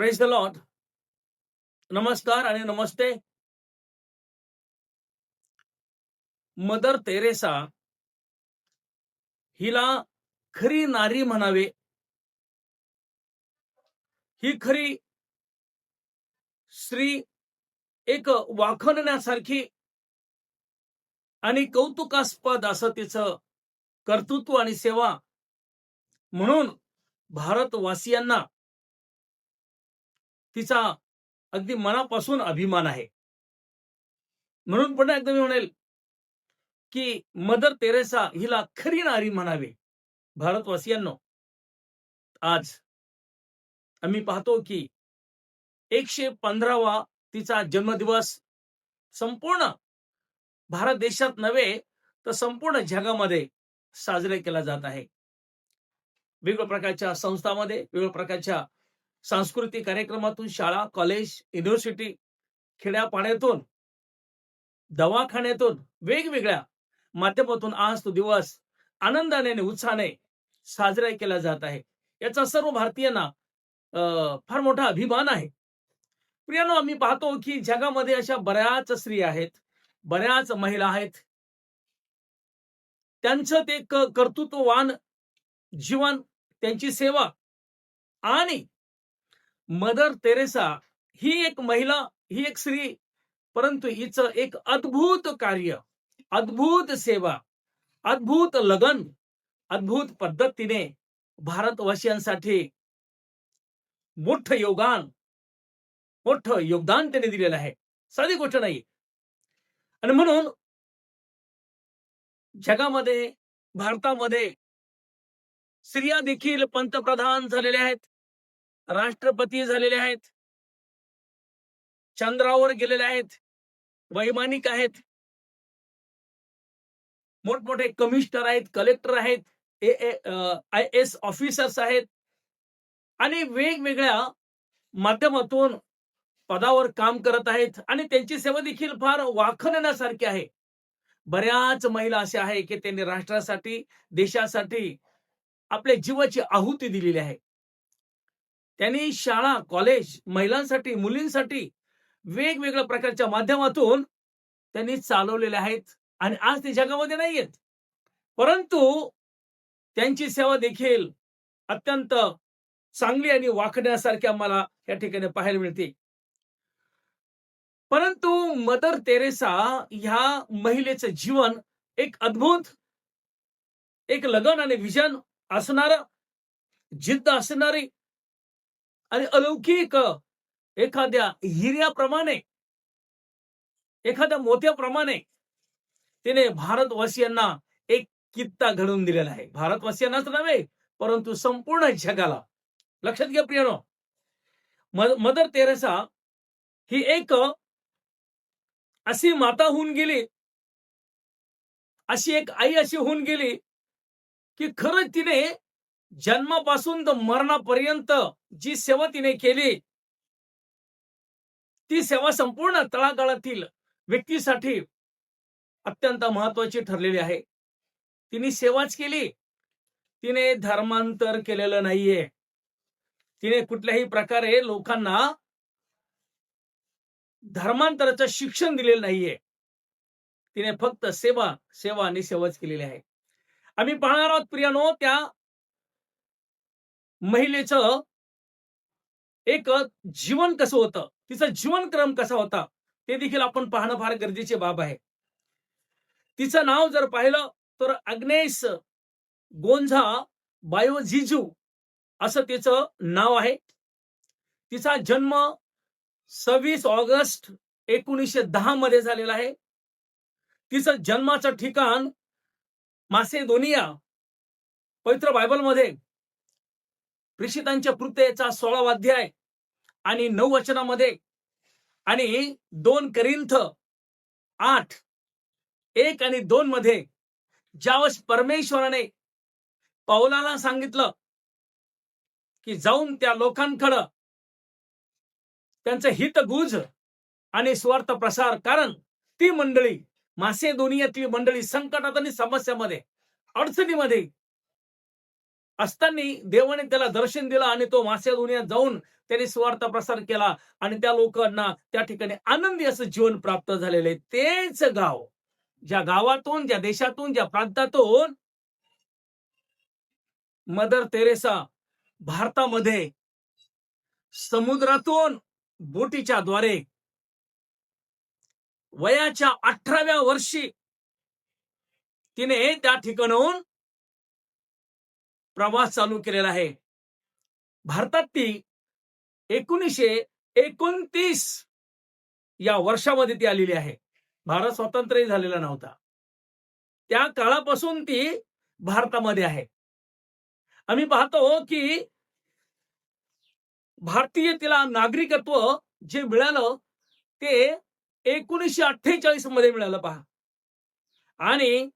Praise the Lord नमस्कार आणि नमस्ते mother Theresa हिला खरी नारी म्हणावे ही खरी स्त्री एक वाखणण्यासारखी आणि कौतुकास्पद असं तिचं कर्तृत्व आणि सेवा म्हणून भारतवासियांना तिचा अगदी मनापासून अभिमान आहे. म्हणून पुन्हा एकदा मी म्हणेल की मदर तेरेसा हिला खरी नारी म्हणावे. भारतवासियांनो आज आम्ही पाहतो की एकशे पंधरावा तिचा जन्मदिवस संपूर्ण भारत देशात नव्हे तर संपूर्ण जगामध्ये साजरे केला जात आहे. वेगवेगळ्या प्रकारच्या संस्थांमध्ये वेगवेगळ्या प्रकारच्या सांस्कृतिक कार्यक्रमातून शाळा कॉलेज युनिव्हर्सिटी खेड्यापाण्यातून दवाखान्यातून वेगवेगळ्या माध्यमातून आज तो दिवस आनंदाने आणि उत्साहाने साजरा केला जात आहे. याचा सर्व भारतीयांना अं, फार मोठा अभिमान आहे. प्रियानो आम्ही पाहतो की जगामध्ये अशा बऱ्याच स्त्रिया आहेत बऱ्याच महिला आहेत. त्यांचं ते कर्तृत्ववान जीवन त्यांची सेवा आणि मदर तेरेसा ही एक महिला ही एक स्त्री परंतु हिचं एक अद्भुत कार्य अद्भुत सेवा अद्भुत लगन अद्भुत पद्धतीने भारतवासियांसाठी मोठ योगदान मोठं योगदान त्याने दिलेलं आहे. साधी गोष्ट नाही. आणि म्हणून जगामध्ये भारतामध्ये स्त्रिया देखील पंतप्रधान झालेल्या आहेत. राष्ट्रपती झालेले आहेत. चंद्रावर गेलेले आहेत. वैमानिक आहेत. मोठमोठे कमिशनर आहेत कलेक्टर आहेत आय एस ऑफिसर्स आहेत. आणि वेगवेगळ्या माध्यमातून पदावर काम करत आहेत आणि त्यांची सेवा देखील फार वाखणण्यासारखी आहे. बऱ्याच महिला अशा आहे की त्यांनी राष्ट्रासाठी देशासाठी आपल्या जीवाची आहुती दिलेली आहे. त्यांनी शाळा कॉलेज महिलांसाठी मुलींसाठी वेगवेगळ्या प्रकारच्या माध्यमातून त्यांनी चालवलेले आहेत आणि आज ते जगामध्ये नाही आहेत. परंतु त्यांची सेवा देखील अत्यंत चांगली आणि वाकण्यासारखी आम्हाला या ठिकाणी पाहायला मिळते. परंतु मदर तेरेसा ह्या महिलेचं जीवन एक अद्भुत एक लगन आणि विजन असणार जिद्द असणारी आणि अलौकिक एखाद्या हिऱ्याप्रमाणे एखाद्या मोत्याप्रमाणे तिने भारतवासियांना एक कित्ता घडवून दिलेला आहे. भारतवासियांनाच नव्हे परंतु संपूर्ण जगाला. लक्षात घ्या प्रियनो. मदर तेरेसा ही एक अशी माता होऊन गेली अशी एक आई अशी होऊन गेली की खरंच तिने जन्मापासून तर मरणापर्यंत जी सेवा तिने केली ती सेवा संपूर्ण तळागाळातील व्यक्तीसाठी अत्यंत महत्वाची ठरलेली आहे. तिने सेवाच केली. तिने धर्मांतर केलेलं नाहीये. तिने कुठल्याही प्रकारे लोकांना धर्मांतराचं शिक्षण दिलेलं नाहीये. तिने फक्त सेवा सेवा आणि सेवाच केलेली आहे. आम्ही पाहणार आहोत प्रियानो त्या महिलेचं एक जीवन कसं होतं? तिचा जीवनक्रम कसा होता? ते देखील आपण पाहणं फार गरजेचे बाब आहे. तिचं नाव जर पाहिलं तर अग्नेश गोंझा बायोजिजू असं तिचं नाव आहे. तिचा जन्म सव्वीस ऑगस्ट एकोणीसशे दहा मध्ये झालेला आहे. तिचं जन्माचं ठिकाण मासेदोनिया पवित्र बायबलमध्ये. प्रेषितांच्या कृतेचा सोळावा अध्याय आणि नऊ वचनामध्ये आणि दोन करिंथ आठ एक आणि दोन मध्ये ज्यावेळेस परमेश्वराने पौलाला सांगितलं की जाऊन त्या लोकांकडं त्यांचं हितगुज आणि स्वार्थ प्रसार कारण ती मंडळी मासेदोनियातली मंडळी संकटात आणि समस्यामध्ये अडचणीमध्ये असताना देवाने त्याला दर्शन दिलं आणि तो मासे दुनियात जाऊन त्याने स्वार्थ प्रसार केला. आणि त्या लोकांना त्या ठिकाणी आनंदी असं जीवन प्राप्त झालेलं आहे. तेच गाव ज्या गावातून ज्या देशातून ज्या प्रांतातून मदर तेरेसा भारतामध्ये समुद्रातून बोटीच्या द्वारे वयाच्या अठराव्या वर्षी तिने त्या ठिकाणाहून प्रवास चालू केलेला आहे. भारतात ती एकोणीसशे एकोणतीस या वर्षामध्ये ती आलेली आहे. भारत स्वतंत्रही झालेला नव्हता. त्या काळापासून ती भारतामध्ये आहे. आम्ही पाहतो की भारतीय तिला नागरिकत्व जे मिळालं ते एकोणीसशे अठ्ठेचाळीसमध्ये मिळालं पहा. आणि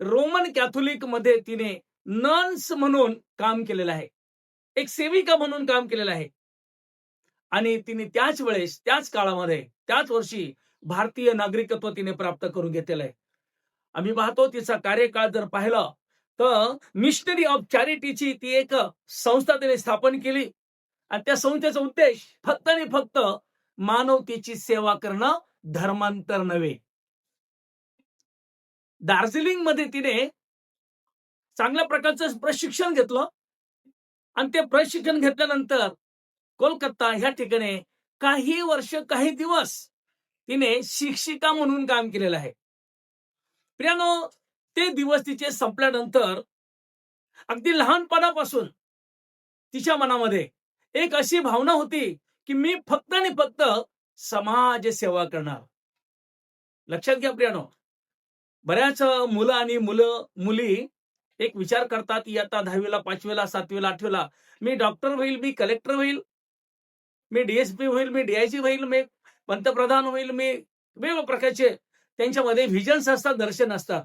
रोमन कॅथोलिकमध्ये तिने नन्स म्हणून काम केलेलं आहे. एक सेविका म्हणून काम केलेलं आहे. आणि तिने त्याच वेळेस त्याच काळामध्ये त्याच वर्षी भारतीय नागरिकत्व तिने प्राप्त करून घेतलेलं आहे. आम्ही पाहतो तिचा कार्यकाळ जर पाहिला तर मिशनरी ऑफ चॅरिटीची ती एक संस्था तिने स्थापन केली. आणि त्या संस्थेचा उद्देश फक्त आणि फक्त मानवतेची सेवा करणं धर्मांतर नव्हे. दार्जिलिंगमध्ये तिने चांगल्या प्रकारचं प्रशिक्षण घेतलं. आणि ते प्रशिक्षण घेतल्यानंतर कोलकाता ह्या ठिकाणी काही वर्ष काही दिवस तिने शिक्षिका म्हणून काम केलेलं आहे. प्रियानो ते दिवस तिचे संपल्यानंतर अगदी लहानपणापासून तिच्या मनामध्ये एक अशी भावना होती की मी फक्त आणि फक्त समाज सेवा करणार. लक्षात घ्या प्रियानो बऱ्याच मुलं आणि मुलं मुली एक विचार करतात इयत्ता दहावीला पाचवीला सातवीला आठवीला. मी डॉक्टर होईल मी कलेक्टर होईल मी डीएसपी होईल मी डीआयजी होईल मी पंतप्रधान होईल मी वेगवेगळ्या प्रकारचे त्यांच्यामध्ये व्हिजन्स असतात दर्शन असतात.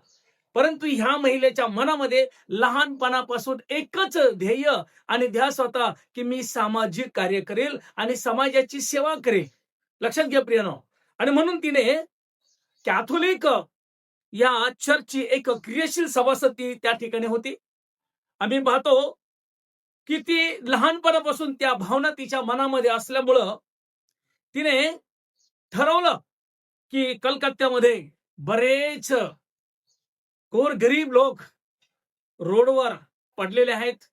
परंतु ह्या महिलेच्या मनामध्ये लहानपणापासून एकच ध्येय आणि ध्यास होता की मी सामाजिक कार्य करेल आणि समाजाची सेवा करेल. लक्षात घ्या प्रियानो. आणि म्हणून तिने कॅथोलिक या चर्चची एक क्रियाशील सभासद ती त्या ठिकाणी होती. आम्ही पाहतो की ती लहानपणापासून त्या भावना तिच्या मनामध्ये असल्यामुळं तिने ठरवलं की कलकत्त्यामध्ये बरेच कोर गरीब लोक रोडवर पडलेले आहेत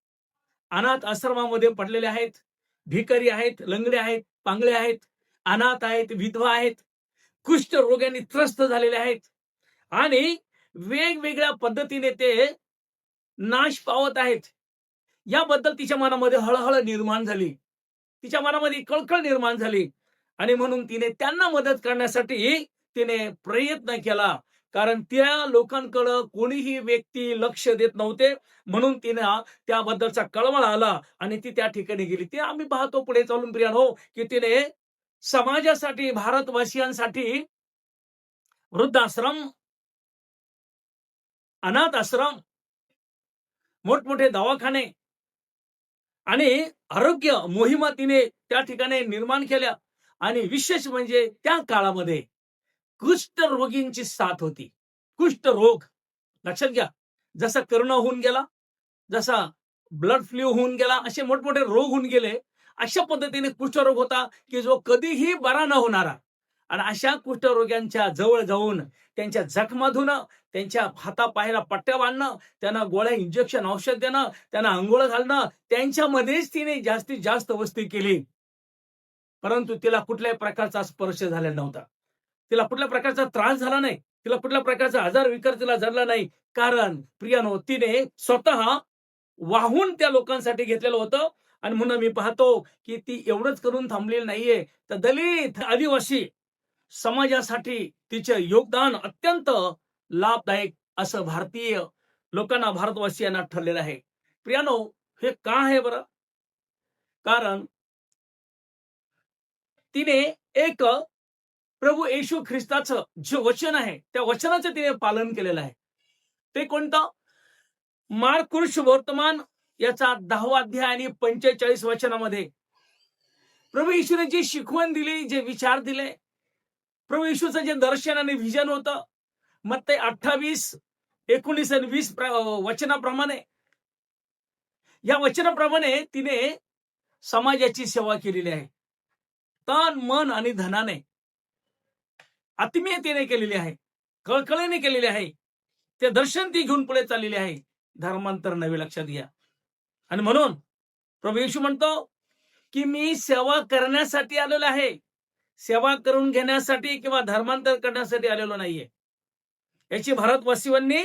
अनाथ आश्रमामध्ये पडलेले आहेत भिकारी आहेत लंगडे आहेत पांगळे आहेत अनाथ आहेत विधवा आहेत कुष्ठ रोगांनी त्रस्त झालेले आहेत. आणि वेगवेगळ्या पद्धतीने ते नाश पावत आहेत. याबद्दल तिच्या मनामध्ये हळहळ निर्माण झाली. तिच्या मनामध्ये कळकळ निर्माण झाली. आणि म्हणून तिने त्यांना मदत करण्यासाठी तिने प्रयत्न केला. कारण त्या लोकांकडं कोणीही व्यक्ती लक्ष देत नव्हते. म्हणून तिने त्याबद्दलचा कळवळ आला आणि ती त्या ठिकाणी गेली. ते आम्ही पाहतो पुढे चालून प्रियान हो की तिने समाजासाठी भारतवासियांसाठी वृद्धाश्रम अनाथ आश्रम मोठमोठे दवाखाने आणि आरोग्य मोहिमा तिने त्या ठिकाणी निर्माण केल्या. आणि विशेष म्हणजे त्या काळामध्ये कुष्ठ रोगींची साथ होती. कुष्ठरोग लक्षात घ्या. जसा करोना होऊन गेला जसा ब्लड फ्लू होऊन गेला असे मोठमोठे रोग होऊन गेले अशा पद्धतीने कुष्ठरोग होता की जो कधीही बरा न होणारा आणि अशा कुष्ठरोग्यांच्या जवळ जाऊन त्यांच्या जखमा धुणं त्यांच्या हातापायाला पट्ट्या बांधणं त्यांना गोळ्या इंजेक्शन औषध देणं त्यांना आंघोळ घालणं त्यांच्यामध्येच तिने जास्तीत जास्त वस्ती केली. परंतु तिला कुठल्याही प्रकारचा स्पर्श झालेला नव्हता. तिला कुठल्या प्रकारचा त्रास झाला नाही. तिला कुठल्या प्रकारचा आजार विकार तिला झाला नाही. कारण प्रियानो तिने स्वतः वाहून त्या लोकांसाठी घेतलेलं होतं. आणि म्हणून मी पाहतो की ती एवढंच करून थांबलेली नाहीये. तर दलित आदिवासी समाजासाठी तिचे योगदान अत्यंत लाभदायक असं भारतीय लोकांना भारतवासियांना ठरलेलं आहे. प्रियानो हे का आहे बरं? कारण तिने एक प्रभू येशू ख्रिस्ताचं जे वचन आहे त्या वचनाचं तिने पालन केलेलं आहे. ते कोणतं? मार्कुश वर्तमान याचा दहावा अध्याय आणि पंचेचाळीस वचनामध्ये प्रभू येशूने जी शिकवण दिली जे विचार दिले प्रभू येशूचं जे दर्शन आणि व्हिजन होतं मग ते अठ्ठावीस एकोणीस आणि वीस वचनाप्रमाणे. या वचनाप्रमाणे तिने समाजाची सेवा केलेली आहे. तन मन आणि धनाने आत्मीयतेने केलेली आहे कळकळीने केलेली आहे. ते दर्शन ती घेऊन पुढे चाललेली आहे. धर्मांतर नवे लक्षात घ्या. आणि म्हणून प्रभू येशू म्हणतो की मी सेवा करण्यासाठी आलेलो आहे. सेवा करून घेण्यासाठी किंवा धर्मांतर करण्यासाठी आलेलो नाहीये. याची भारतवासीयांनी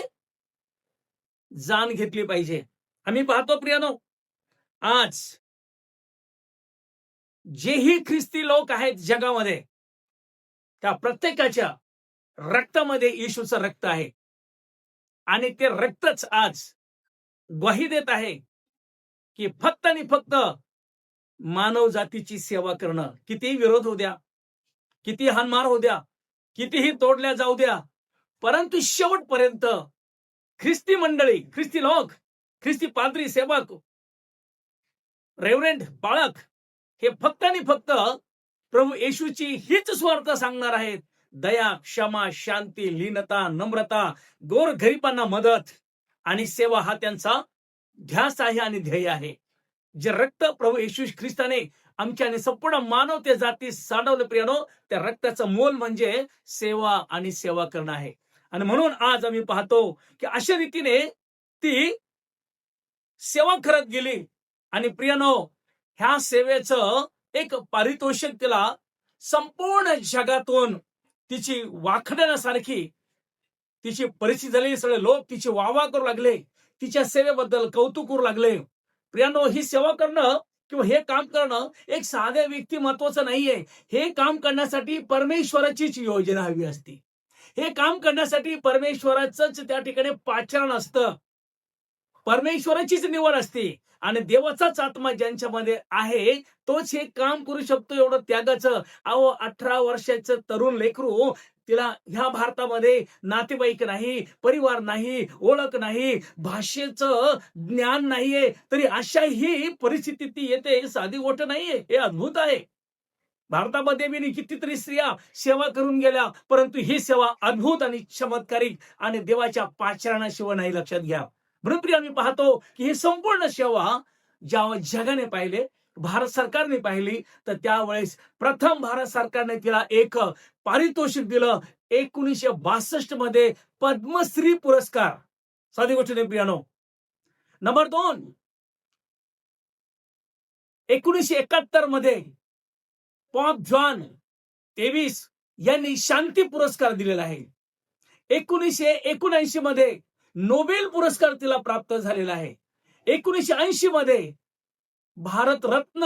जाण घेतली पाहिजे. आम्ही पाहतो प्रियानो आज जेही ख्रिस्ती लोक आहेत जगामध्ये त्या प्रत्येकाच्या रक्तामध्ये येशूचं रक्त आहे. आणि ते रक्तच आज ग्वाही देत आहे की फक्त आणि फक्त मानव जातीची सेवा करणं. कितीही विरोध होऊ द्या किती हानमार होऊ द्या कितीही तोडल्या जाऊ द्या परंतु शेवटपर्यंत ख्रिस्ती मंडळी ख्रिस्ती लोक ख्रिस्ती पादरी सेवक रेवरेंट बाळक हे फक्त आणि फक्त प्रभू येशूची हीच स्वार्थ सांगणार आहेत. दया क्षमा शांती लीनता नम्रता गोर गरिबांना मदत आणि सेवा हा त्यांचा ध्यास आहे आणि ध्येय आहे. जे रक्त प्रभू येशू ख्रिस्ताने आमच्या आणि संपूर्ण मानवते जाती साडवलं प्रियानो त्या रक्ताचं मोल म्हणजे सेवा आणि सेवा करणं आहे. आणि म्हणून आज आम्ही पाहतो की अशा रीतीने ती सेवा करत गेली. आणि प्रियानो ह्या सेवेचं एक पारितोषिक तिला संपूर्ण जगातून तिची वाखण्यासारखी तिची परिस्थिती झाली सगळे लोक तिची वावा करू लागले. तिच्या सेवेबद्दल कौतुक करू लागले. प्रियानो ही सेवा करणं किंवा हे काम करणं एक साध्या व्यक्तिमत्वाचं नाहीये. हे काम करण्यासाठी परमेश्वराचीच योजना हवी असती. हे काम करण्यासाठी परमेश्वराचंच त्या ठिकाणी पाचारण असतं. परमेश्वराचीच निवड असते. आणि देवाचाच आत्मा ज्यांच्यामध्ये आहे तोच हे काम करू शकतो एवढं त्यागाचं. अहो अठरा वर्षाचं तरुण लेकरू तिला ह्या भारतामध्ये नातेवाईक नाही परिवार नाही ओळख नाही भाषेचं ज्ञान नाहीये तरी अशा ही परिस्थिती ती येते साधी गोष्ट नाहीये हे अद्भुत आहे. भारतामध्ये मी कितीतरी स्त्रिया सेवा करून गेल्या परंतु ही सेवा अद्भुत आणि चमत्कारिक आणि देवाच्या पाचरणाशिवाय नाही लक्षात घ्या. म्हणून आम्ही पाहतो की ही संपूर्ण सेवा ज्या जगाने पाहिले भारत सरकारने पाहिली तर त्यावेळेस प्रथम भारत सरकारने तिला एक पारितोषिक दिलं. एकोणीसशे बासष्टमध्ये पद्मश्री पुरस्कार. साधी गोष्ट प्रियानो नंबर दोन. एकोणीसशे एकाहत्तरमध्ये पॉप जॉन तेवीस यांनी शांती पुरस्कार दिलेला आहे. एकोणीसशे एकोणऐंशी मध्ये नोबेल पुरस्कार तिला प्राप्त झालेला आहे. एकोणीसशे ऐंशी मध्ये भारतरत्न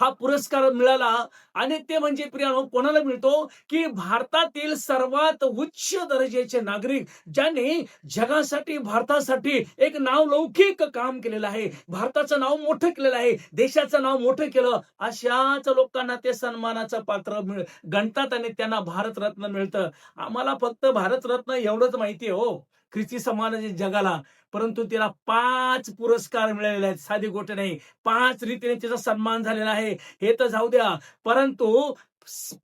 हा पुरस्कार मिळाला. आणि ते म्हणजे प्रियानो कोणाला मिळतो? की भारतातील सर्वात उच्च दर्जाचे नागरिक ज्यांनी जगासाठी भारतासाठी एक नावलौकिक काम केलेलं आहे. भारताचं नाव मोठं केलेलं आहे. देशाचं नाव मोठं केलं. अशाच लोकांना ते सन्मानाचं पात्र मिळ गणतात आणि त्यांना भारतरत्न मिळतं. आम्हाला फक्त भारतरत्न एवढंच माहिती हो. ख्रिस्ती समाजाच्या जगाला परंतु तिला पाच पुरस्कार मिळालेले आहेत. साधी गोष्ट नाही. पाच रीतीने तिचा सन्मान झालेला आहे. हे तर जाऊ द्या. परंतु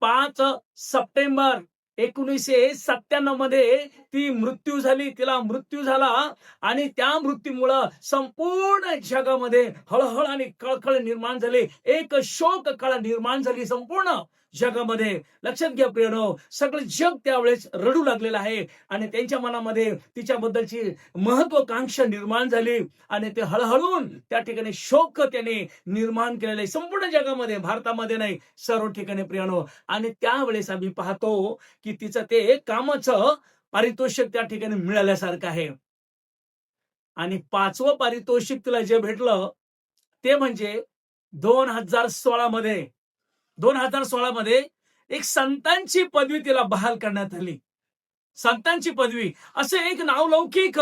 पाच सप्टेंबर एकोणीसशे सत्त्याण्णवमध्ये ती मृत्यू झाली. तिला मृत्यू झाला आणि त्या मृत्यूमुळं संपूर्ण जगामध्ये हळहळ आणि कळकळ निर्माण झाली. एक शोक कळा निर्माण झाली संपूर्ण. जगामध्ये. लक्षात घ्या प्रियनो सगळं जग त्यावेळेस रडू लागलेलं आहे. आणि त्यांच्या मनामध्ये तिच्याबद्दलची महत्वाकांक्षा निर्माण झाली. आणि ते हळहळून त्या ठिकाणी शोक त्याने निर्माण केलेलं आहे. संपूर्ण जगामध्ये भारतामध्ये नाही सर्व ठिकाणी प्रियनो. आणि त्यावेळेस आम्ही पाहतो की तिचं ते कामाचं पारितोषिक त्या ठिकाणी मिळाल्यासारखं आहे. आणि पाचवं पारितोषिक तिला जे भेटलं ते म्हणजे दोन हजार सोळा मध्ये दोन हजार सोळा मध्ये एक संतांची पदवी तिला बहाल करण्यात आली. संतांची पदवी. असं एक नावलौकिक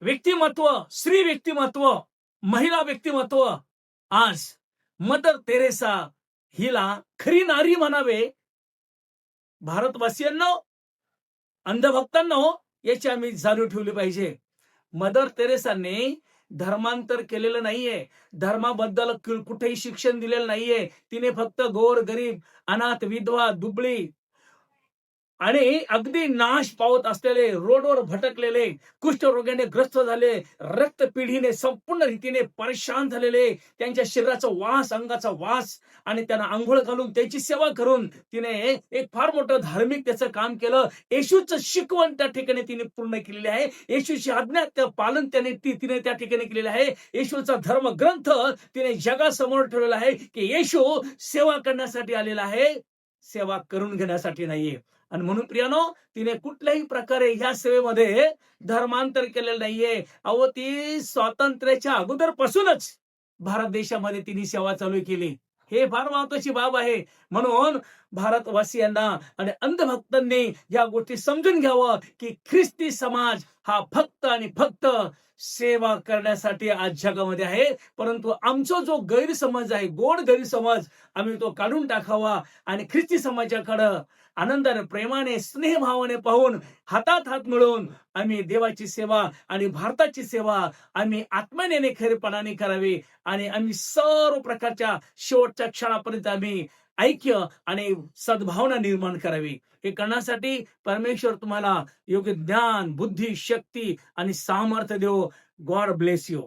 व्यक्तिमत्व स्त्री व्यक्तिमत्व महिला व्यक्तिमत्व. आज मदर तेरेसा हिला खरी नारी म्हणावे. भारतवासियांना अंधभक्तांना याची आम्ही जाणीव ठेवली पाहिजे. मदर तेरेसांनी धर्मांतर केलेलं नाहीये. धर्माबद्दल कुठेही शिक्षण दिलेलं नाहीये. तिने फक्त गोर गरीब अनाथ विधवा दुबळी आणि अगदी नाश पावत असलेले रोडवर भटकलेले कुष्ठरोगाने ग्रस्त झाले रक्तपिढीने संपूर्ण रीतीने परेशान झालेले त्यांच्या शरीराचा वास अंगाचा वास आणि त्यांना आंघोळ घालून त्याची सेवा करून तिने एक फार मोठं धार्मिक त्याचं काम केलं. येशूचं शिकवण त्या ठिकाणी तिने पूर्ण केलेली आहे. येशूची आज्ञा त्या पालन त्याने ती तिने त्या ठिकाणी केलेलं आहे. येशूचा धर्मग्रंथ तिने जगासमोर ठेवलेला आहे की येशू सेवा करण्यासाठी आलेला आहे. सेवा करून घेण्यासाठी नाहीये. आणि म्हणून प्रियानो तिने कुठल्याही प्रकारे ह्या सेवेमध्ये धर्मांतर केलेलं नाहीये. अहो ती स्वातंत्र्याच्या अगोदरपासूनच भारत देशामध्ये तिने सेवा चालू केली. हे फार महत्वाची बाब आहे. म्हणून भारतवासियांना आणि अंधभक्तांनी या गोष्टी समजून घ्यावं की ख्रिस्ती समाज हा फक्त आणि फक्त सेवा करण्यासाठी आज जगामध्ये आहे. परंतु आमचा जो गैरसमज आहे गोड गैरसमज आम्ही तो काढून टाकावा आणि ख्रिस्ती समाजाकडं आनंदाने प्रेमाने स्नेहभावाने पाहून हातात हात मिळवून आम्ही देवाची सेवा आणि भारताची सेवा आम्ही आत्मनेने खरेपणाने करावी आणि आम्ही सर्व प्रकारच्या शेवटच्या क्षणापर्यंत आम्ही ऐक्य आणि सद्भावना निर्माण करावी. हे करण्यासाठी परमेश्वर तुम्हाला योग्य ज्ञान बुद्धी शक्ती आणि सामर्थ्य देव. God bless you